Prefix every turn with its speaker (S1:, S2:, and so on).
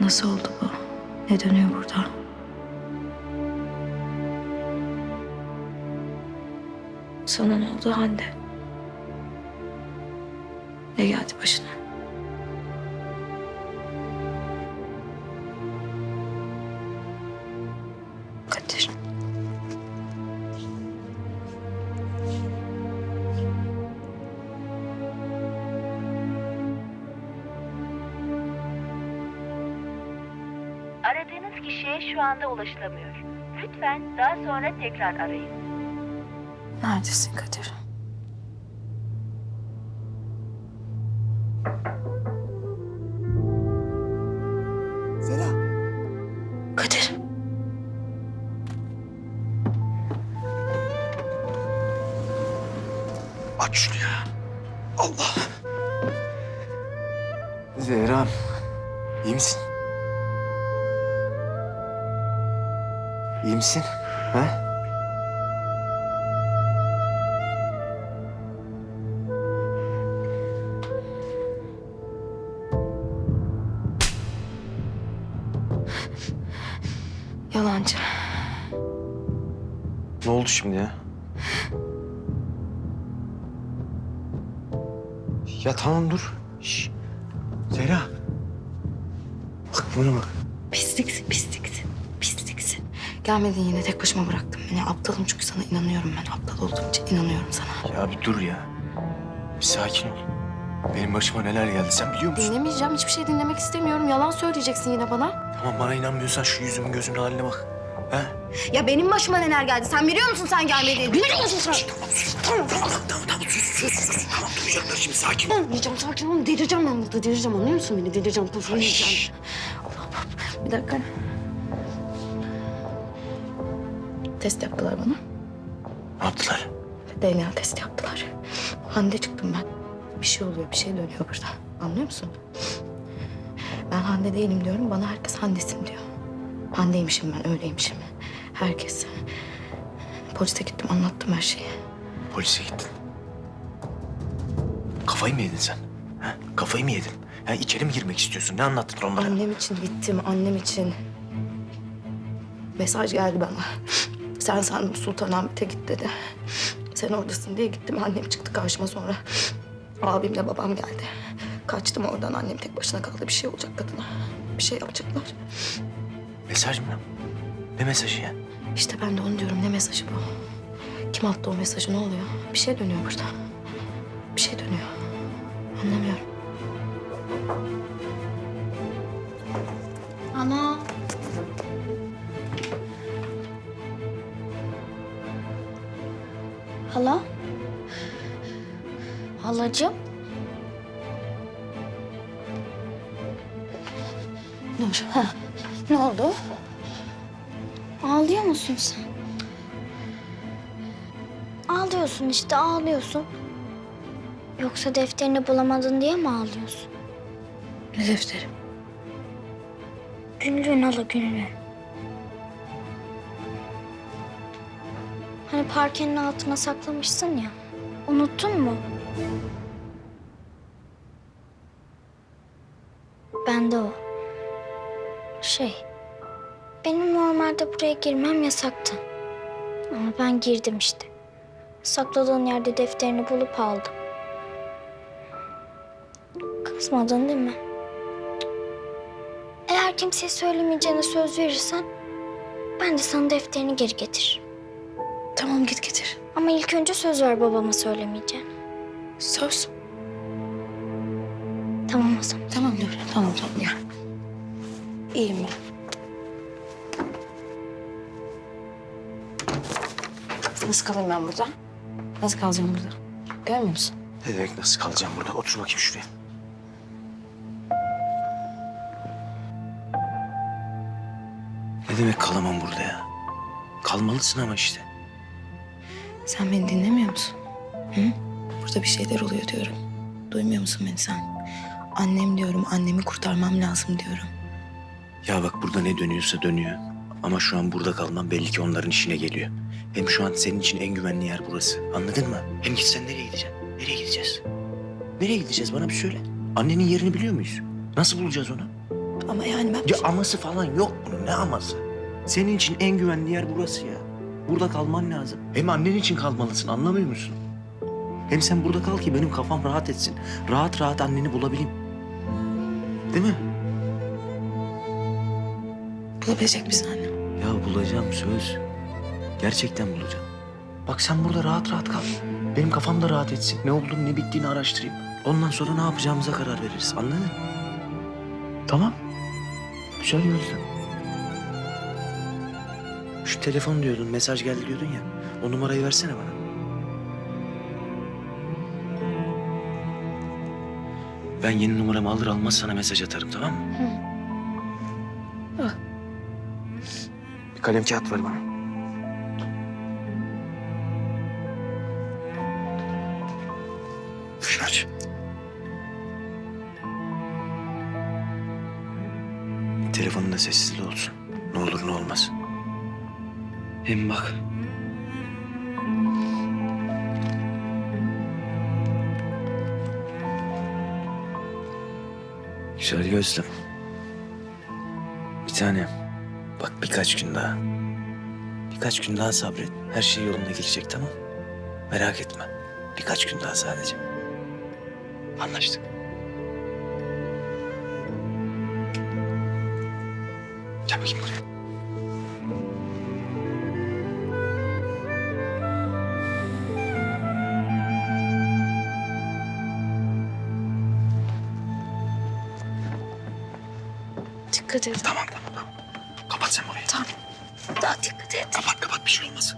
S1: Nasıl oldu bu? Ne dönüyor burada? Sana ne oldu Hande? Ne geldi başına?
S2: Aradığınız kişiye şu anda ulaşılamıyor. Lütfen daha sonra tekrar arayın.
S1: Neredesin Kadir?
S3: Zela.
S1: Kadir.
S3: Aç şunu ya. Allah. Zehra. iyi misin? İyi misin? Ha?
S1: Yalancı.
S3: Ne oldu şimdi ya? Ya tamam dur. Şş. Zehra. Bak bana bak.
S1: Pisliksin, pisliksin. Gelmedin yine tek başıma bıraktın beni. Aptalım çünkü sana inanıyorum ben. Aptal olduğum için inanıyorum sana.
S3: Ya bir dur ya. Bir sakin ol. Benim başıma neler geldi sen biliyor musun?
S1: Dinlemeyeceğim, hiçbir şey dinlemek istemiyorum. Yalan söyleyeceksin yine bana.
S3: Tamam bana inanmıyorsan şu yüzümün gözümün haline bak. Ha?
S1: Ya benim başıma neler geldi? Sen biliyor musun sen gelmediğini? Biliyor musun sen?
S3: Tamam tamam tamam sus sus sus. Tamam duracaklar şimdi sakin ol.
S1: Olmayacağım, sakin ol. Delireceğim ben burada. Delireceğim, anlıyor musun beni? Delireceğim, kafayı yiyeceğim. Bir dakika. Test yaptılar bana.
S3: Ne yaptılar?
S1: DNA testi yaptılar. Hande çıktım ben. Bir şey oluyor, bir şey dönüyor burada. Anlıyor musun? Ben Hande değilim diyorum, bana herkes Hande'sin diyor. Hande'ymişim ben, öyleymişim. Herkes. Polise gittim, anlattım her şeyi.
S3: Polise gittin. Kafayı mı yedin sen? Ha? Kafayı mı yedin? Ha, içeri mi girmek istiyorsun? Ne anlattın onlara?
S1: Annem için gittim, annem için. Mesaj geldi bana. Sen sandım Sultanahmet'e git dedi. Sen oradasın diye gittim. Annem çıktı karşıma sonra. Abimle babam geldi. Kaçtım oradan. Annem tek başına kaldı. Bir şey olacak kadına. Bir şey yapacaklar.
S3: Mesaj mı? Ne mesajı ya?
S1: İşte ben de onu diyorum. Ne mesajı bu? Kim attı o mesajı? Ne oluyor? Bir şey dönüyor burada. Bir şey dönüyor.
S4: Halacığım?
S1: Nur. Ha. Ne oldu?
S4: Ağlıyor musun sen? Ağlıyorsun işte ağlıyorsun. Yoksa defterini bulamadın diye mi ağlıyorsun?
S1: Ne defteri?
S4: Günlüğün hala günlüğün. Hani parkenin altına saklamışsın ya. Unuttun mu? Bende o. Şey, benim normalde buraya girmem yasaktı. Ama ben girdim işte. Sakladığın yerde defterini bulup aldım. Kızmadın değil mi? Eğer kimseye söylemeyeceğine söz verirsen... ...ben de sana defterini geri getiririm.
S1: Tamam git getir.
S4: Ama ilk önce söz ver babama söylemeyeceğine.
S1: Söz.
S4: Tamam o zaman.
S1: Tamam Nur. Tamam tamam gel. İyiyim ben. Nasıl kalayım ben burada? Nasıl kalacağım burada? Görmüyor musun?
S3: Ne demek nasıl kalacağım burada? Otur bakayım şuraya. Ne demek kalamam burada ya? Kalmalısın ama işte.
S1: Sen beni dinlemiyor musun? Hı? Burada bir şeyler oluyor diyorum. Duymuyor musun beni sen? Annem diyorum, annemi kurtarmam lazım diyorum.
S3: Ya bak burada ne dönüyorsa dönüyor. Ama şu an burada kalmam belli ki onların işine geliyor. Hem şu an senin için en güvenli yer burası. Anladın mı? Hem gitsen nereye gideceksin? Nereye gideceğiz? Nereye gideceğiz bana bir söyle. Annenin yerini biliyor muyuz? Nasıl bulacağız onu?
S1: Ama yani ben...
S5: Ya aması falan yok bunun. Ne aması? Senin için en güvenli yer burası ya. Burada kalman lazım. Hem annen için kalmalısın anlamıyor musun? Hem sen burada kal ki benim kafam rahat etsin. Rahat rahat anneni bulabileyim. Değil mi?
S1: Bulabilecek misin anne?
S5: Ya bulacağım söz. Gerçekten bulacağım. Bak sen burada rahat rahat kal. Benim kafam da rahat etsin. Ne olduğunu ne bittiğini araştırayım. Ondan sonra ne yapacağımıza karar veririz. Anladın mı? Tamam. Güzel gözlem. Şu telefon diyordun, mesaj geldi diyordun ya. O numarayı versene bana. Ben yeni numaramı alır almaz sana mesaj atarım tamam mı?
S1: Al.
S5: Bir kalem kağıt ver bana. Şunu aç. Telefonun da sessizli olsun. Ne olur ne olmaz. Hem bak. Güzel gözlüm. Bir tane. Bak birkaç gün daha. Birkaç gün daha sabret. Her şey yolunda girecek tamam Merak etme. Birkaç gün daha sadece. Anlaştık. Gel bakayım buraya.
S1: Dikkat et.
S5: Tamam tamam tamam. Kapat sen burayı.
S1: Tamam. Daha dikkat et.
S5: Kapat kapat bir şey olmaz.